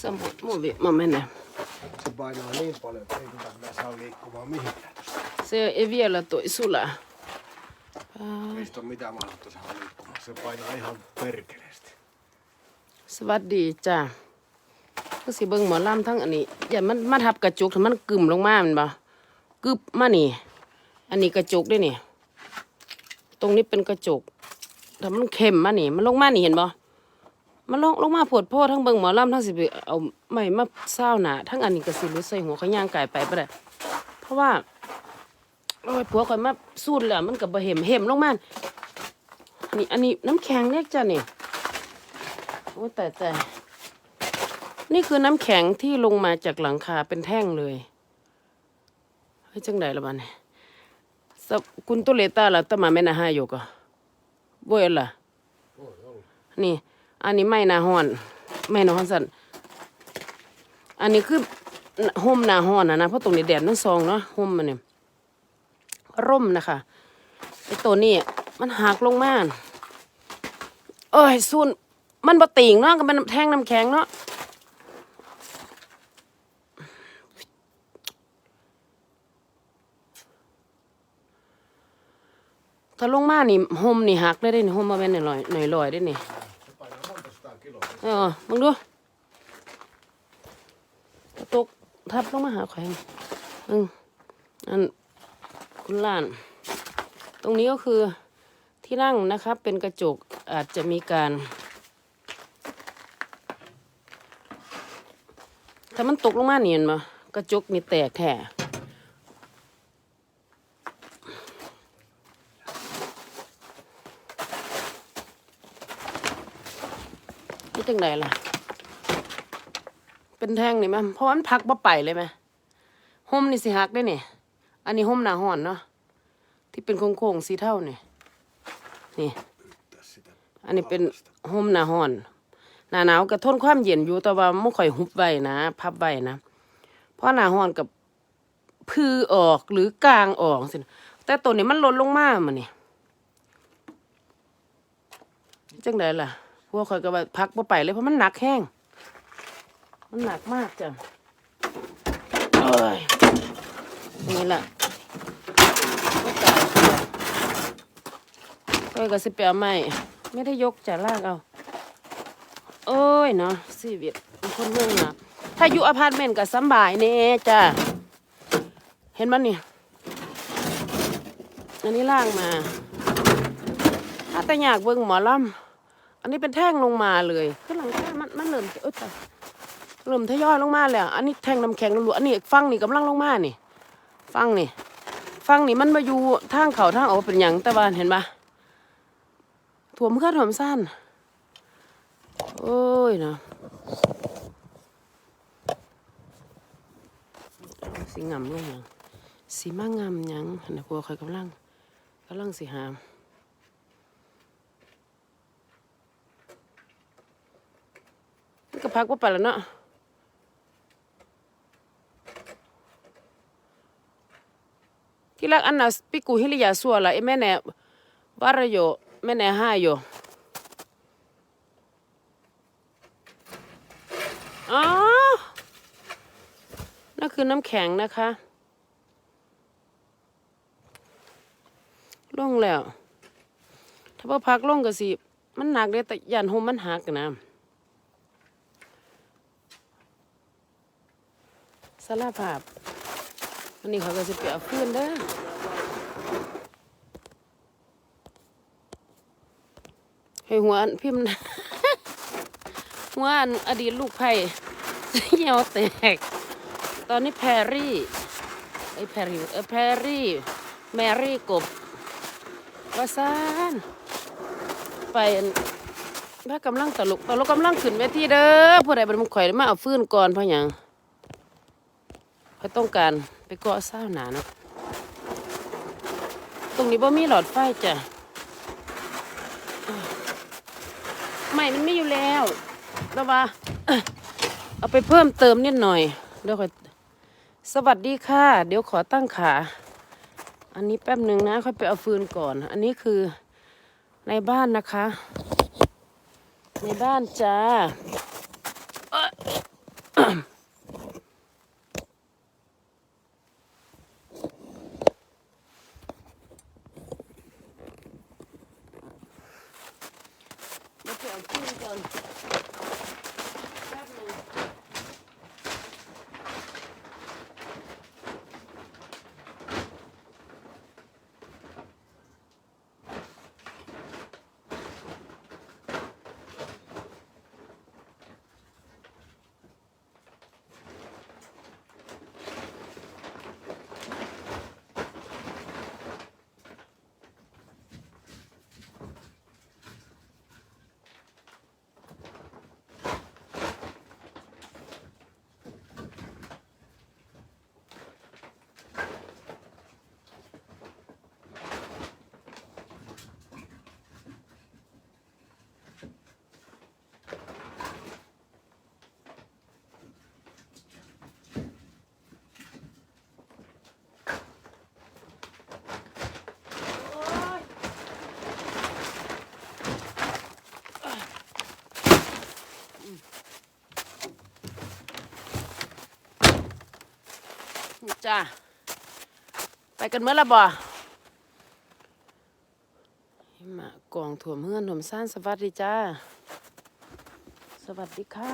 Missä mu- muovi mä menen? Se painaa niin paljon, että ei kyllä mä saa liikkumaan mihinkään. Se ei vielä toi sulaa. Ei sitä ole mitään mahdollisuutta saada liikkumaan. Se painaa ihan perkeleesti. สวัสดีจ้าก็สิเบิ่งหมอลำทั้งอันนี้อย่ามันมาทับกระจุกถ้ามันกึ่มลงมาแมันบ่กึบมานี่ อันนี้กระจุกด้วยนี่ ตรงนี้เป็นกระจุกถ้ามันเข็มมานี่ มันลงมานี่เห็นบ่ มันลงลงมาปวดโพดทั้งเบิ่งหมอลำทั้งสิไปเอาไม้มาเศร้าหนาทั้งอันนี้ก็สิรู้ใส่หัวเขาย่างไก่ไปบ่ได้เพราะว่าโอ้ยผัวข่อยมาสูดแล้วมันก็บ่เห็มเห็มลงมานี่อันนี้น้ำแข็งเล็กจ้ะนี่โอ้แต่แต่นี่คือน้ำแข็งที่ลงมาจากหลังคาเป็นแท่งเลยเฮ้ยจังไดละบ้านยสะคุณตุเลตาละตะมาไม่นาหาอยู่ก็บ่เอ็ดล่ะนี่ อันนี้ไม่นาฮ้อนไม่นาฮ้อนสันอันนี้คือห่มนาฮ้อนนะนะเพราะตรงนี้แดดนั่งซองเนาะห่มมันเนี่ยร่มนะคะไอตัวนี้มันหักลงมาเอ้ยซุนมันบ่ติ่งเนาะก็มันแท่งน้ำแข็งเนาะถ้าลงมานี่ห่มนี่หักได้ได้นี่ห่มมาเป็นหน่อยหน่อยลอยได้นี่ Se painaa monta sataa kiloa. เออมึงดูตกทับลงมาหาแขวงอืมอันคุณล้าน ตรงนี้ก็คือที่นั่งนะครับ เป็นกระจกอาจจะมีการถ้ามันตกลงมาเนียนมากระจกนี่แตกแท้ จังไดล่ะ เป็นแท่งนี่ไหมเพราะมันพักบ่ไปเลยไหมห่มนี่สิหักได้เนี่ยอันนี้ห่มหนาห่อนเนาะที่เป็นโค้งๆสีเท่าเนี่ยนี่อันนี้เป็นห่มหนาห่อนหนาหนาวก็ทนความเย็นอยู่แต่ว่าไม่ค่อยหุบไว้นะ พับไว้นะ เพราะหนาห่อนกับพือออกหรือกลางออกสิแต่ตัวนี้มันลดลงมามันนี่จังไดล่ะ พวกข่อยก็ว่าพักบ่ไปเลยเพราะมันหนักแห้ง มันหนักมากจ้ะเอ้ยนี่แหละก็ตายเอ้ยก็สิเปียไม่ไม่ได้ยกจะลากเอาโอ้ยเนาะชีวิตเป็นคนเมืองนะถ้าอยู่อพาร์ตเมนต์ก็สำบายแน่จ้ะเห็นมันนี่อันนี้ล่างมาถ้าแต่อยากเบิ่งหมอลำ อันนี้เป็นแท่งลงมาเลยขึ้นหลังคามันมันเริ่มเอ้ยตายเริ่มทยอยลงมาแล้วอันนี้แท่งน้ำแข็งล้วนอันนี้ฟังนี่กำลังลงมานี่ ฟังนี่ ฟังนี่มันมาอยู่ทางเขาทางออกเป็นหยังแต่ว่าเห็นปะถ่วมเคลื่อนถ่วมสั้นโอ้ยนะสิงำลงหยังสิมางำหยังหันนะพวกใครกำลังกำลังสิหามมัน ก็พักว่าไปแล้วเนาะที่รักอันน่ะปิกูฮิลิยาสัวละไอ้แม่แน่วารโยแม่แน่ห้าโยอ๋อนั่นคือน้ำแข็งนะคะลงแล้ว ถ้าพอพักลงก็สิ มันหนักเลยแต่ยันโฮมมันหักนะารภาพวันนี้เขาก็จะไปเอาฟืนเด้อให้หัวอันพิมพ์หัวอันอดีตลูกไผ่เหี่ยวแตก ตอนนี้แพรรี่ไอ้แพรรี่เออแพรรี่ แมรี่กบวาซานไปอันพระกำลังตลกตลกกำลังขึ้นเวทีเด้อผู้ใดเป็นมุขข่อยมาเอาฟื้นก่อนเพราะหยัง เขาต้องการไปเกาะซ่าหนาเนาะตรงนี้บ่มีหลอดไฟจ้ะไม่มันไม่อยู่แล้วแล้วว่าเอาไปเพิ่มเติมนิดหน่อยเดี๋ยวขอสวัสดีค่ะ เดี๋ยวขอตั้งขา อันนี้แป๊บหนึ่งนะ ค่อยไปเอาฟืนก่อน อันนี้คือในบ้านนะคะ ในบ้านจ้าเอ้ย นี่ จ้าไปกันเมื่อละบ่หิมะกองถ่วมเฮือนถ่วมซ่านสวัสดีจ้า สวัสดีค่ะ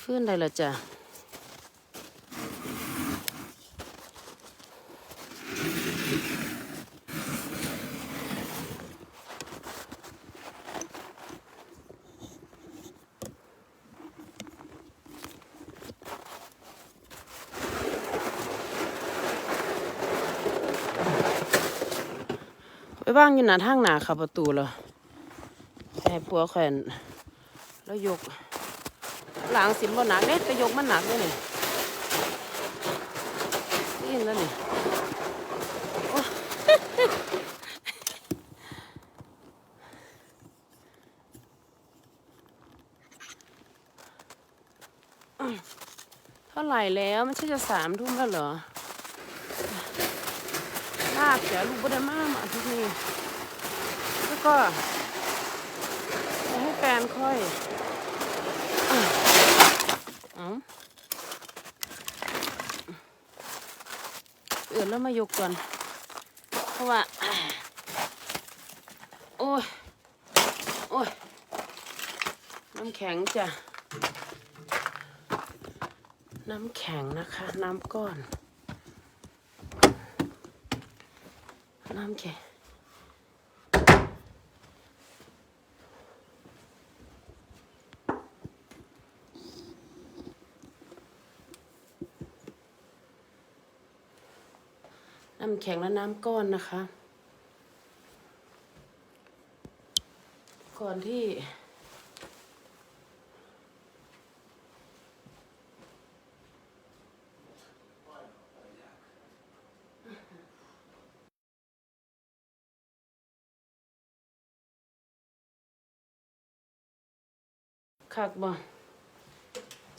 ฟื้นได้และจ้า บ้างอยู่หน้าทางหนาเขับประตูเหรอแต่ปัวแขวนแล้วยก หลังสินบ่หนักเด้แต่ยกมันหนักเด้นี่นี่เห็นแล้วนี่เท่าไหร่แล้วไม่ใช่จะสามทุ่มแล้วเหรอากเสียลูกบุได้มากมาอาทุกนี้แล้วก็จะให้แฟนค่อยเอาเอื่นแล้วมายกก่อน เพราะว่า โอ้ย โอ้ย น้ำแข็งจ้ะ น้ำแข็งนะคะ น้ำก้อน น้ำแข็งน้ำแข็งและน้ำก้อนนะคะ ก่อนที่ คักบ่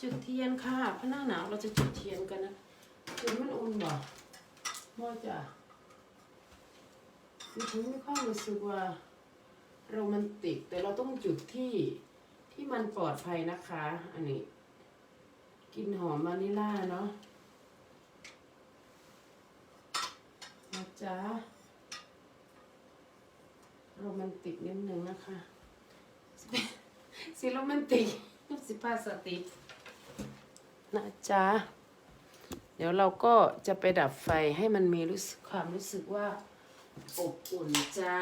จุดเทียนค่ะเพราะหน้าหนาวเราจะจุดเทียนกันนะจุดมันอุ่นบ่บ่จ้ะมีถึงมีความรู้สึกว่าโรแมนติก แต่เราต้องจุดที่ที่มันปลอดภัยนะคะ อันนี้กลินหอมวานิลาเนาะนะจ๊ะโรแมนติกนิดนึงนะคะ สิโรแมนติสิพาสตินะจ๊ะ เดี๋ยวเราก็จะไปดับไฟให้มันมีรู้สึกความรู้สึกว่า อบอุ่นจ้า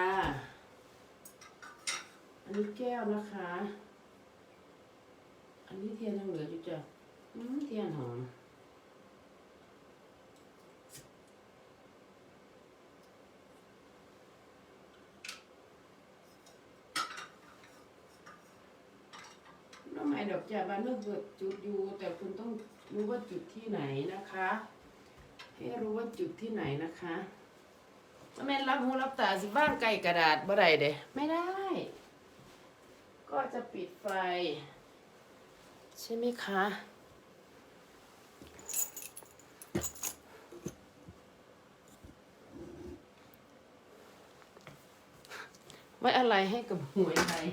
อันนี้แก้วนะคะ อันนี้เทียนยังเหลืออยู่จ้ะอืมเทียนหอม น้องใหม่ดอก จ่าบ้านเมื่อเกิดจุดอยู่ แต่คุณต้องรู้ว่าจุดที่ไหนนะคะ ให้รู้ว่าจุดที่ไหนนะคะถ้าแม่รับหูรับตาสิบ้างไก่กระดาษบ่ได้เด้ไม่ได้ ก็จะปิดไฟ ใช่ไหมคะไว้อะไรให้กับหวยไทย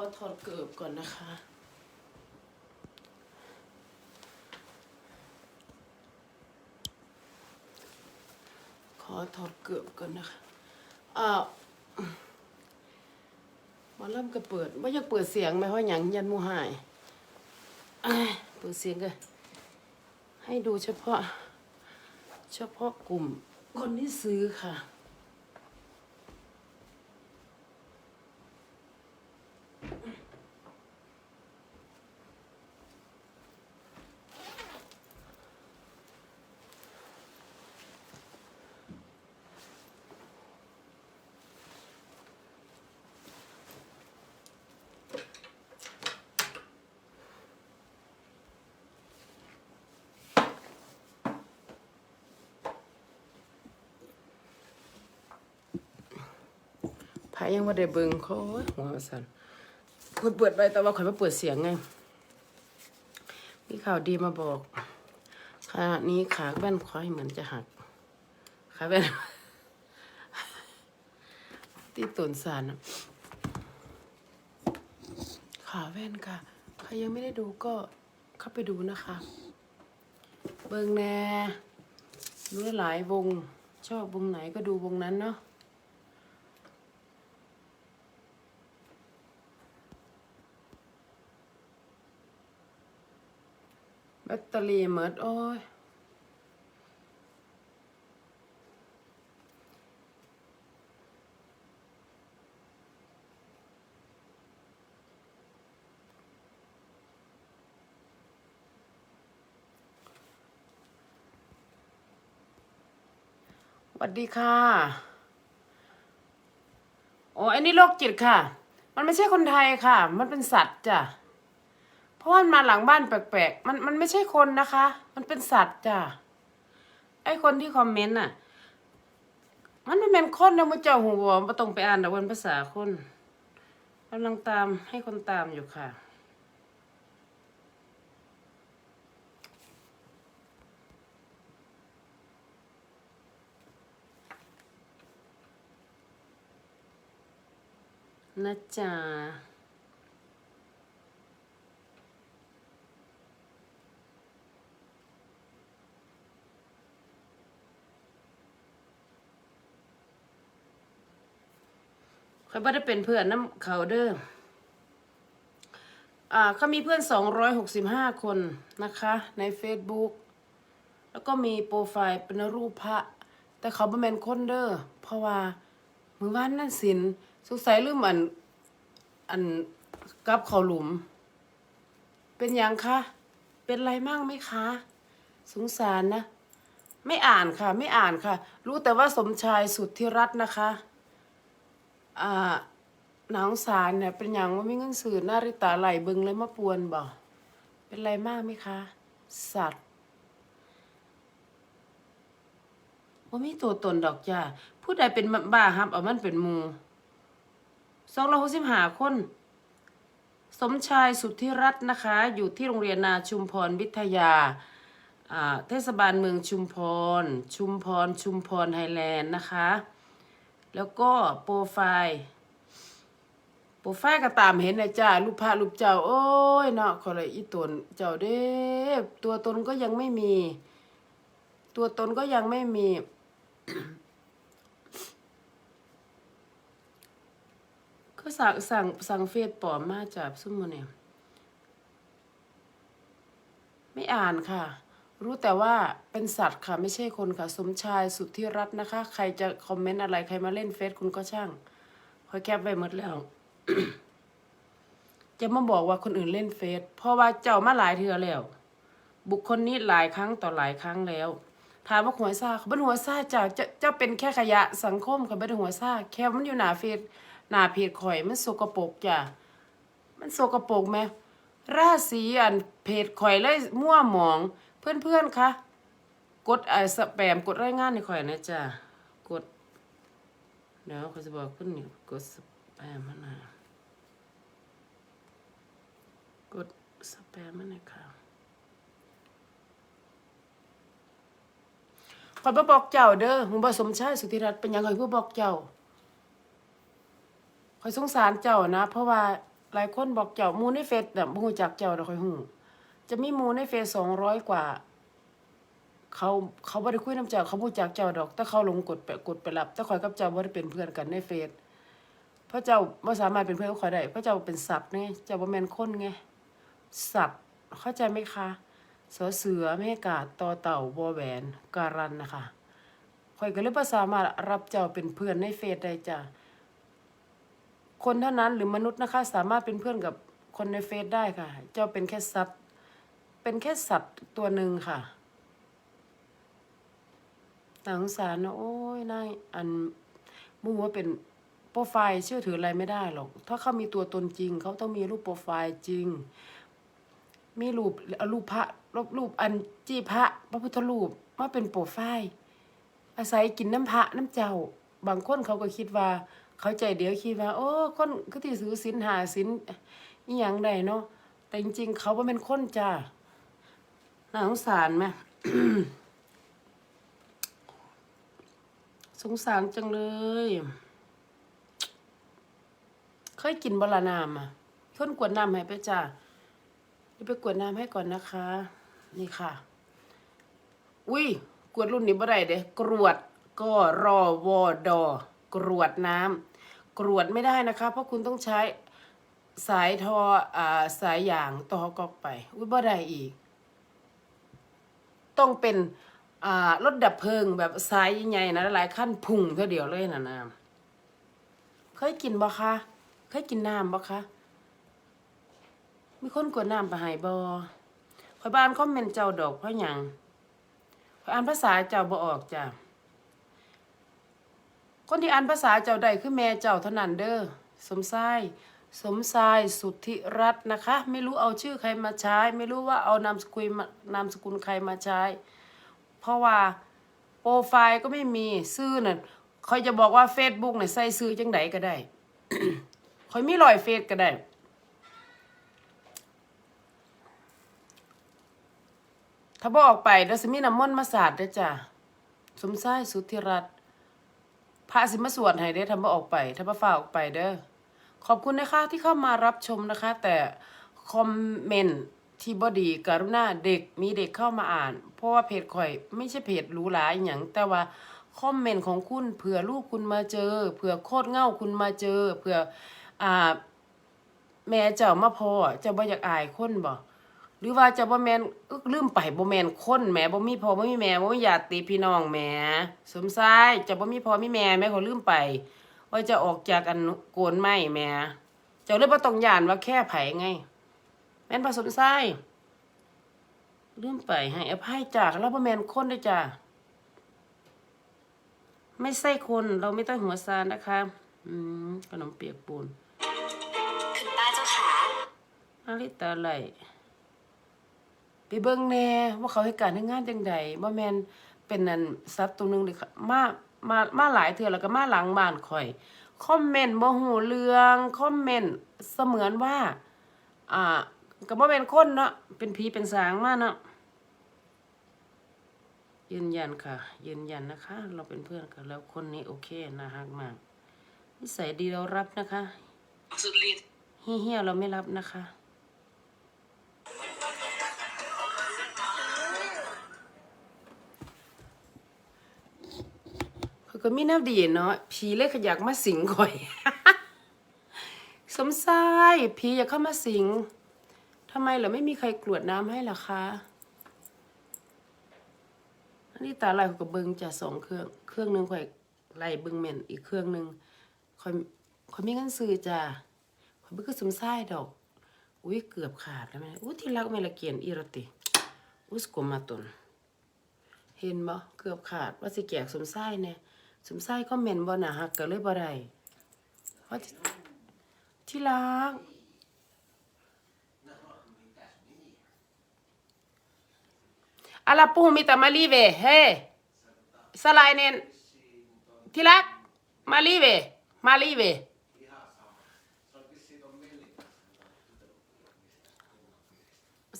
อถอดเกือบก่อนนะคะ ขอถอดเกือบก่อนนะคะอ้าหมาเริ่มก็เปิดว่าอยากเปิดเสียงไหมเพราะหยังยันมูหายอ้ายเปิดเสียงกันให้ดูเฉพาะ เฉพาะกลุ่มคนที่ซื้อค่ะ ยังว่าได้เบิ่งเขาหัวสั่นเปิดเปิดไปแต่ว่าข่อยมาเปิดเสียงไง มีข่าวดีมาบอกขณะนี้ขาแว่นควายเหมือนจะหักขาแว่นที่ตุนสารน่ะขาแว่นค่ะ ใครยังไม่ได้ดูก็เข้าไปดูนะคะ เบิ่งแน่ดูได้หลายวง ชอบวงไหนก็ดูวงนั้นเนาะ แบตเตอรี่หมดโอ้ยสวัสดีค่ะ โอ้อันนี้โรคจิตค่ะ มันไม่ใช่คนไทยค่ะ มันเป็นสัตว์จ้ะ เพราะมันมาหลังบ้านแปลกๆ มันมันไม่ใช่คนนะคะ มันเป็นสัตว์จ้ะ ไอ้คนที่คอมเมนต์น่ะ มันไม่เป็นคนนะมุเจ้าหูบอมาต้องไปอ่านแต่วันภาษาคนกำลังตามให้คนตามอยู่ค่ะ นะจ๊ะ เขาไม่ได้เป็นเพื่อนน้ำเขาเด้ออ่าเขามีเพื่อนสองร้อยหกสิบห้าคนนะคะใน Facebook แล้วก็มีโปรไฟล์เป็นรูปพระ แต่เขาเป็นคนเด้อเพราะว่ามือว่านนั่นสินสงสัยลืมอันอันกับเขาหลุม เป็นยังคะ เป็นไรมั่งไหมคะ สงสารนะ ไม่อ่านค่ะ ไม่อ่านค่ะ รู้แต่ว่าสมชายสุดที่รัตนะคะ อ่านังสารเนี่ยเป็นอย่างว่ามีเงินสื่อหน้าริตาไหลเบิงเลยมาปวนบ่เป็นไรมากไหมคะ สัตว์ว่ามีตัวตนดอกจ้าผู้ใดเป็นบ้าฮับเอามันเป็นมูสองร้อยหกสิบห้าคน สมชายสุทธิรัตน์นะคะ อยู่ที่โรงเรียนนาชุมพรวิทยาเทศบาลเมืองชุมพร ชุมพร ชุมพรไฮแลนด์นะคะ แล้วก็โปรไฟล์โปรไฟล์ก็ตามเห็นนะจ้ารูปพระรูปเจ้า โอ้ยเนาะขอเลยอีตนเจ้าเด้ตัวตนก็ยังไม่มี ตัวตนก็ยังไม่มี ก็สั่งสั่งสั่งเฟซปลอมมาจากซุมโมเนี่ยไม่อ่านค่ะ รู้แต่ว่าเป็นสัตว์ค่ะไม่ใช่คนค่ะ สมชายสุทธิรัตน์นะคะ ใครจะคอมเมนต์อะไรใครมาเล่นเฟซคุณก็ช่างคอยแคปไว้หมดแล้ว จะมาบอกว่าคนอื่นเล่นเฟซเพราะว่าเจ้ามาหลายเทือแล้ว บุคคลนี้หลายครั้งต่อหลายครั้งแล้ว ถามว่าหัวซาเขาเป็นหัวซาจ้าจะจ้าเป็นแค่ขยะสังคมเขาไม่ได้หัวซาแค่มันอยู่หนาเฟซหนาเพจข่อยมันสกปรกจ้ะมันสกปรกไหมราศีอันเพจข่อยเลยมั่วหมอง เพื่อนเพื่อนๆคะกดไอ้สแปมกดรายงานในข่อยนะจ้ะกดเดี๋ยวเขาจะบอกคุณนี่กดสแปมมันะกดสแปมมันนะค่ะขอยบ่บอกเจ้าเด้อมึงบ่สมชายสุธิรัตน์เป็นหยังข่อยผู้บอกเจ้าข่อยสงสารเจ้านะ เพราะว่าหลายคนบอกเจ้ามูในเฟซน่ะบ่ฮู้จักเจ้าดอกข่อยฮู้ จะมีมูในเฟซ200กว่า เขาเขาบ่ได้คุยน้ำเจ้าเขาบ่รู้จักเจ้าดอก แต่เขาลงกดไปกดไปรับแต่ข่อยกับเจ้าบ่ได้เป็นเพื่อนกันในเฟซเพราะเจ้าบ่สามารถเป็นเพื่อนกับข่อยได้เพราะเจ้าเป็นสัตว์ไงเจ้าบ่แม่นคนไงสัตว์เข้าใจไหมคะเสือเสือแม่กาดต่อเต่าวอแหวนการันนะคะข่อยก็เลยบ่สามารถรับเจ้าเป็นเพื่อนในเฟซได้จ้ะคนเท่านั้นหรือมนุษย์นะคะ สามารถเป็นเพื่อนกับคนในเฟซได้ค่ะ เจ้าเป็นแค่สัตว์ เป็นแค่สัตว์ตัวหนึ่งค่ะน่าสงสารนะโอ้ยนายอันมูว่าเป็นโปรไฟล์เชื่อถืออะไรไม่ได้หรอก ถ้าเขามีตัวตนจริง เขาต้องมีรูปโปรไฟล์จริง มีรูปรูปพระรูปรูปอันจีพระพระพุทธรูปมาเป็นโปรไฟล์อาศัยกินน้ำพระน้ำเจ้า บางคนเขาก็คิดว่า เขาใจเดียวคิดว่า โอ้คนก็ที่ซื้อสินหาสินอีหยังใดเนาะแต่จริง ๆ เขาว่าเป็นคนจ้า น่าสงสารไหมสงสารจังเลย เคยกินบลานามอะคนกวดน้ำให้ไปจ้าเดี๋ยวไปกวดน้ำให้ก่อนนะคะ นี่ค่ะ อุ้ยกวดรุ่นนี้บ่ได้เด้กรวดก็รอวอดอกรวดน้ำกรวดไม่ได้นะคะ เพราะคุณต้องใช้สายทออ่าสายยางต่อกอกไป อุ้ยบ่ได้อีก ต้องเป็นรถดับเพลิงแบบสายใหญ่ๆนะหลายขั้นพุ่งเท่าเดียวเลยนะน้ำเคยกินบ่คะเคยกินน้ำบ่คะมีคนกวดน้ำไปให้บ่คอยบ้านคอมเมนต์เจ้าดอกเพราะหยังขอยอ่านภาษาเจ้าบ่ออกจ้ะคนที่อ่านภาษาเจ้าใดคือแม่เจ้าเท่านั้นเด้อสมชาย สมชายสุทธิรัตน์นะคะ ไม่รู้เอาชื่อใครมาใช้ ไม่รู้ว่าเอานามสกุลนามสกุลใครมาใช้ เพราะว่าโปรไฟล์ก็ไม่มีชื่อนั่นคอยจะบอกว่า Facebook เนี่ยใส่ชื่อจังไดก็ได้คอยมีรอยเฟซก็ได้ถ้าบออกไปเดี๋ยวสมีน้ำมนต์มาสาดเด้อจ้ะสมชายสุทธิรัตน์พระสิมาสวดให้ได้อทำบ่ออกไป ถ้าบ่ฝ่าออกไปเด้อ ขอบคุณนะคะที่เข้ามารับชมนะคะ แต่คอมเมนต์ที่บอดีกรุณาเด็กมีเด็กเข้ามาอ่าน เพราะว่าเพจข่อยไม่ใช่เพจหรูหราอหย่างแต่ว่าคอมเมนต์ของคุณเผื่อลูกคุณมาเจอเผื่อโคตรเง่าคุณมาเจอเผื่ออ่า แม่เจ้ามาพอเจ้าบ่อยากอายคนบ่หรือว่าจะบ่แมนอึกลืมไปบ่แมนคนแหมบ่มีพอบ่มีแม่บ่มีญาติพี่น้องแหมสมชายจะบ่มีพอมีแม่แม่ขาลืมไป ว่าจะออกจากอันโกนไม้แหม่เจ้าเลยบ่ต้องย่านว่าแค่ไผไง แม่นบ่สมชายลืมไปให้อภัยจ้าเราบ่แม่นคนเด้อจ้าไม่ใช่คนเราไม่ต้องหัวซานนะคะอืมขนมเปียกปูนคุณป้าเจ้าขาอาริตาไหลไปเบิ่งแหน่ว่าเขาให้การให้งานจังใดบ่แม่นเป็นนั่นสัตว์ตัวหนึงเลยค่ะมา มามาหลายเทื่อแล้วก็มาหลังบ้านข่อยคอมเมนต์บ่ฮู้เรื่องคอมเมนต์เสมือนว่า อ่าก็บ่แม่นคนเนาะเป็นผีเป็นสางมาเนาะยืนยันค่ะ ยืนยันนะคะ เราเป็นเพื่อนกันแล้วคนนี้โอเคนะฮักมากนิสัยดีเรารับนะคะ สุดฤทธิ์เฮี้ยๆเราไม่รับนะคะ ก็มีน้ำดีเนาะผีเลยขยากมาสิงข่อย สมชายผีอยากเข้ามาสิงทำไมเหรอไม่มีใครกรวดน้ำให้ล่ะคะนนี้ตาลายเขาก็เบิงจะสองเครื่อง เครื่องหนึ่งข่อยไล่เบิงเม่นอีกเครื่องหนึ่งข่อยข่อยมีเงินซื้อจ้าข่อยบ่คือสมชายดอก อุ้ยเกือบขาดแล้วแม่อุ้ยที่รักแม่ละเกียนอีรติอุ้ยสกมมาตนเห็นบ่เกือบขาดว่าสิแกกสมชายแน่ย สมไส้ก็เหม็นบ่หนาหักเก็เลยบ่ได้เพราะที่รักอาลาปูมีแต่มาลีเวเฮ้สลายเนนที่รักมาลีเวมาลีเว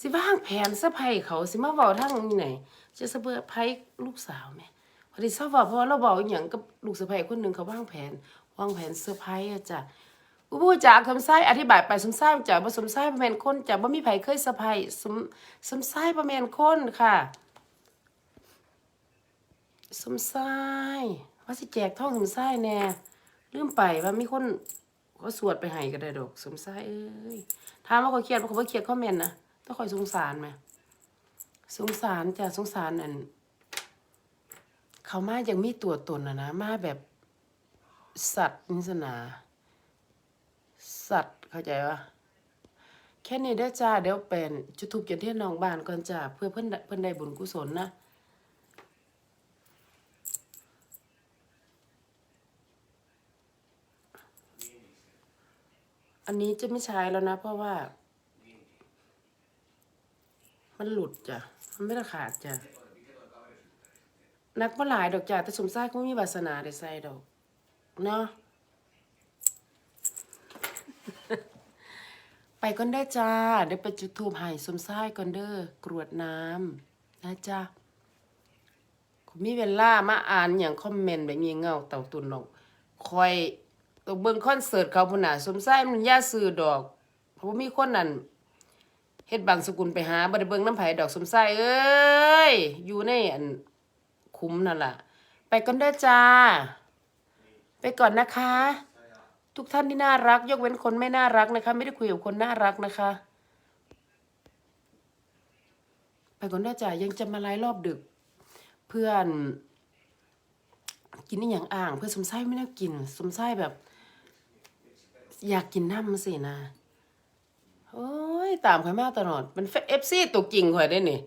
สิว่างแผนสะพายเขาสิมาบอกทางนี้ไหนจะสะเบือไยลูกสาวไหม พอดีเศร้าว้าเพราะว่าเราเว้าอีหยังกับลูกสะใภ้คนหนึ่งเขาวางแผนวางแผนเซอร์ไพรส์อะจ้ะอุบูจากสมไส้อธิบายไปสมไส้จ้ะบ่สมไส้บ่แม่นคนจ้ะบ่มีไผเคยเซอร์ไพรส์สมสมไส้บ่แม่นคนค่ะ สมไส้ว่าสิแจกท่องสมไส้แน่ลืมไปว่ามีคนก็สวดไปให้ก็ได้ดอก สมไส้เอ้ยถามว่าเขาเครียดบ่เขาบ่เครียดคอมเมนต์นะต้องคอยสงสารไหมสงสารจ้ะสงสารอัน เขามายังมีตัวตนนะนะมาแบบสัตว์นิสนา สัตว์เข้าใจปะแค่นี้ได้จ้าเดี๋ยวเป็นจุดทูบจุดเทียนน้องบานก่อนจ้าเพื่อเพิ่อนเพิ่อนได้บุญกุศลนะอันนี้จะไม่ใช้แล้วนะ เพราะว่า มันหลุดจ้ะ มันไม่ได้ขาดจ้ะ นักบ่หลายดอกจ้ะแต่สมชายก็มีวาสนาได้ใส่ดอก เนาะไปก่อนได้อจ้าเดี๋ยวไปจุดทูบให้สมชายก่อนเด้อกรวดน้ำนะจ้าคุณมีเวลามาอ่านอย่างคอมเมนต์แบบเงี้ยเงาเต่าตุนหรอกคอยต้องเบิ่งคอนเสิร์ตเขาพุ่นน่ะสมชายมันย่าซื้อดอก เพราะว่ามีคนนั่นเฮ็ดบางสกุลไปหาบ่ได้เบิ่งน้ำไผดอกสมชายเอ้ยอยู่ในอัน คุ้มนั่นแหละไปก่อนเด้อจ้า ไปก่อนนะคะ ทุกท่านที่น่ารัก ยกเว้นคนไม่น่ารักนะคะ ไม่ได้คุยกับคนน่ารักนะคะ ไปก่อนเด้อจ้ายังจะมาไล่รอบดึก เพื่อน กินนี่อย่างอ่าง เพื่อนสมไส้ไม่น่ากิน สมไส้แบบ อยากกินน้ำสินะโอ้ยตามข่อยมากตลอด มันเอฟซีตัวจริงข่อยได้นี่